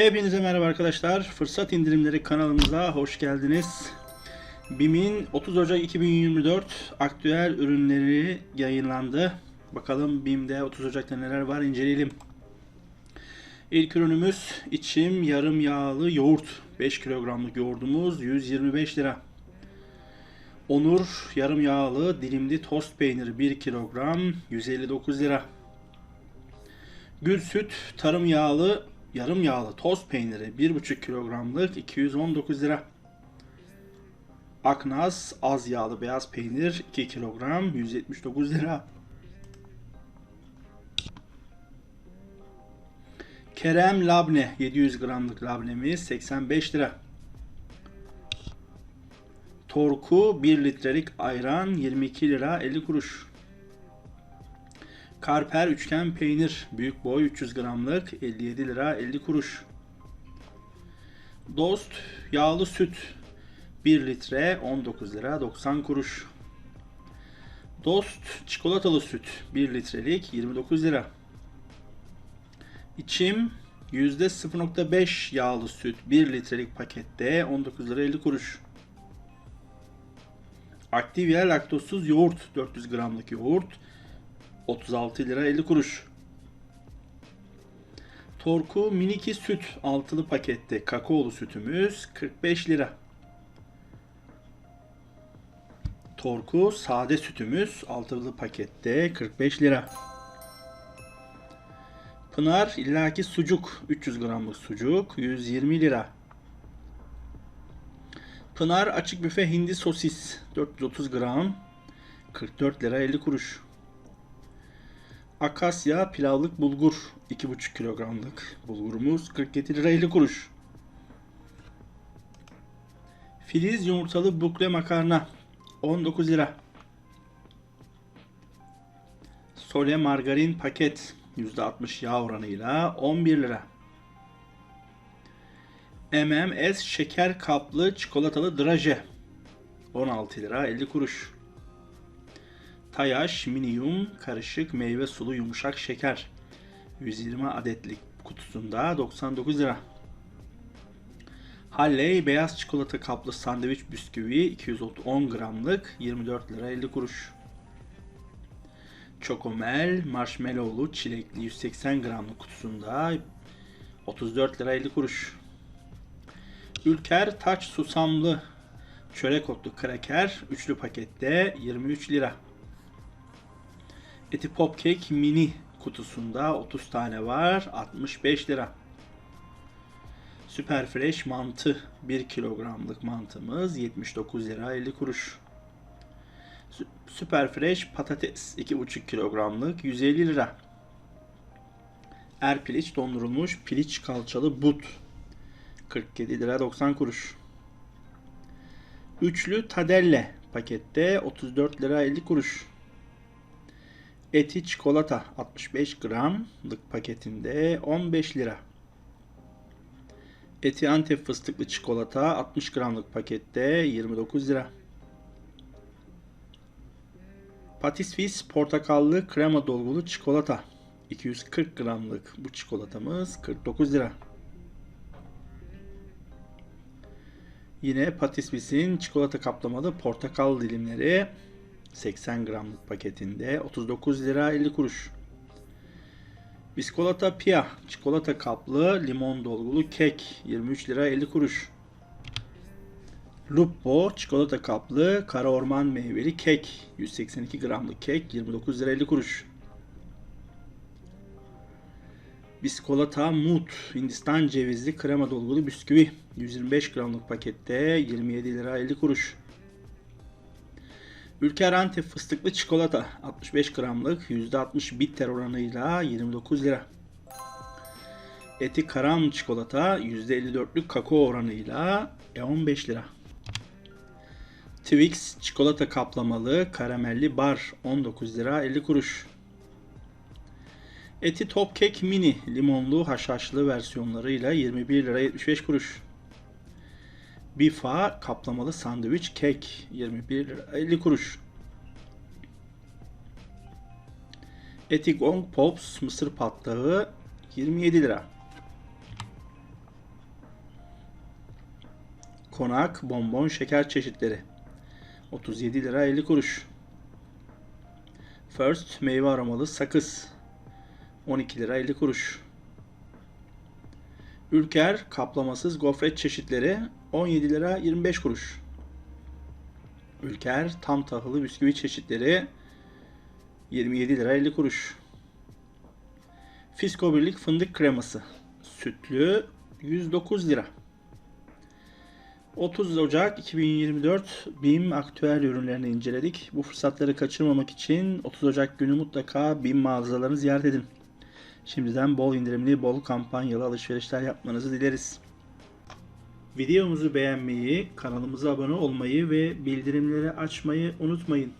Hepinize merhaba arkadaşlar. Fırsat indirimleri kanalımıza hoş geldiniz. BİM'in 30 Ocak 2024 aktüel ürünleri yayınlandı. Bakalım BİM'de 30 Ocak'ta neler var inceleyelim. İlk ürünümüz içim yarım yağlı yoğurt. 5 kilogramlık yoğurdumuz 125 lira. Onur yarım yağlı dilimli tost peyniri 1 kilogram 159 lira. Gül süt tarım yağlı yarım yağlı toz peyniri 1,5 kilogramlık 219 lira. Aknaz az yağlı beyaz peynir 2 kilogram 179 lira. Kerem labne 700 gramlık labnemiz 85 lira. Torku 1 litrelik ayran 22 lira 50 kuruş. Karper üçgen peynir büyük boy 300 gramlık 57 lira 50 kuruş. Dost yağlı süt 1 litre 19 lira 90 kuruş. Dost çikolatalı süt 1 litrelik 29 lira. İçim %0.5 yağlı süt 1 litrelik pakette 19 lira 50 kuruş. Activia laktozsuz yoğurt 400 gramlık yoğurt 36 lira 50 kuruş. Torku miniki süt altılı pakette kakaolu sütümüz 45 lira. Torku sade sütümüz altılı pakette 45 lira. Pınar illaki sucuk 300 gramlık sucuk 120 lira. Pınar açık büfe hindi sosis 430 gram 44 lira 50 kuruş. Akasya pilavlık bulgur 2,5 kilogramlık bulgurumuz 47 lira 50 kuruş. Filiz yumurtalı bukle makarna 19 lira. Sole margarin paket %60 yağ oranıyla 11 lira. MMS şeker kaplı çikolatalı draje 16 lira 50 kuruş. Tayaş Minium karışık meyve sulu yumuşak şeker 120 adetlik kutusunda 99 lira. Halley beyaz çikolata kaplı sandviç bisküvi 210 gramlık 24 lira 50 kuruş. Çokomel marshmallowlu çilekli 180 gramlık kutusunda 34 lira 50 kuruş. Ülker taç susamlı çörek otlu kraker üçlü pakette 23 lira. Eti Popcake mini kutusunda 30 tane var. 65 lira. Süper Fresh mantı 1 kilogramlık mantımız 79 lira 50 kuruş. Süper Fresh patates 2,5 kilogramlık 150 lira. Er piliç dondurulmuş piliç kalçalı but 47 lira 90 kuruş. Üçlü tadelle pakette 34 lira 50 kuruş. Eti çikolata 65 gramlık paketinde 15 lira. Eti Antep fıstıklı çikolata 60 gramlık pakette 29 lira. Patisvis portakallı krema dolgulu çikolata 240 gramlık bu çikolatamız 49 lira. Yine Patisvis'in çikolata kaplamalı portakal dilimleri 80 gramlık paketinde 39 lira 50 kuruş. Biskolata Pia çikolata kaplı limon dolgulu kek 23 lira 50 kuruş. Lupo çikolata kaplı kara orman meyveli kek 182 gramlık kek 29 lira 50 kuruş. Biskolata Mut Hindistan cevizli krema dolgulu bisküvi 125 gramlık pakette 27 lira 50 kuruş. Ülker Antep fıstıklı çikolata 65 gramlık %60 bitter oranıyla 29 lira. Eti karam çikolata %54'lük kakao oranıyla 15 lira. Twix çikolata kaplamalı karamelli bar 19 lira 50 kuruş. Eti Top Cake Mini limonlu haşhaşlı versiyonlarıyla 21 lira 75 kuruş bir kaplamalı sandviç kek 21 lira 50 kuruş. Etigong Pops mısır patlağı 27 lira. Konak bonbon şeker çeşitleri 37 lira 50 kuruş. First meyve aromalı sakız 12 lira 50 kuruş. Ülker kaplamasız gofret çeşitleri 17 lira 25 kuruş. Ülker tam tahıllı bisküvi çeşitleri 27 lira 50 kuruş. Fisko Birlik fındık kreması sütlü 109 lira. 30 Ocak 2024 BİM aktüel ürünlerini inceledik. Bu fırsatları kaçırmamak için 30 Ocak günü mutlaka BİM mağazalarını ziyaret edin. Şimdiden bol indirimli, bol kampanyalı alışverişler yapmanızı dileriz. Videomuzu beğenmeyi, kanalımıza abone olmayı ve bildirimleri açmayı unutmayın.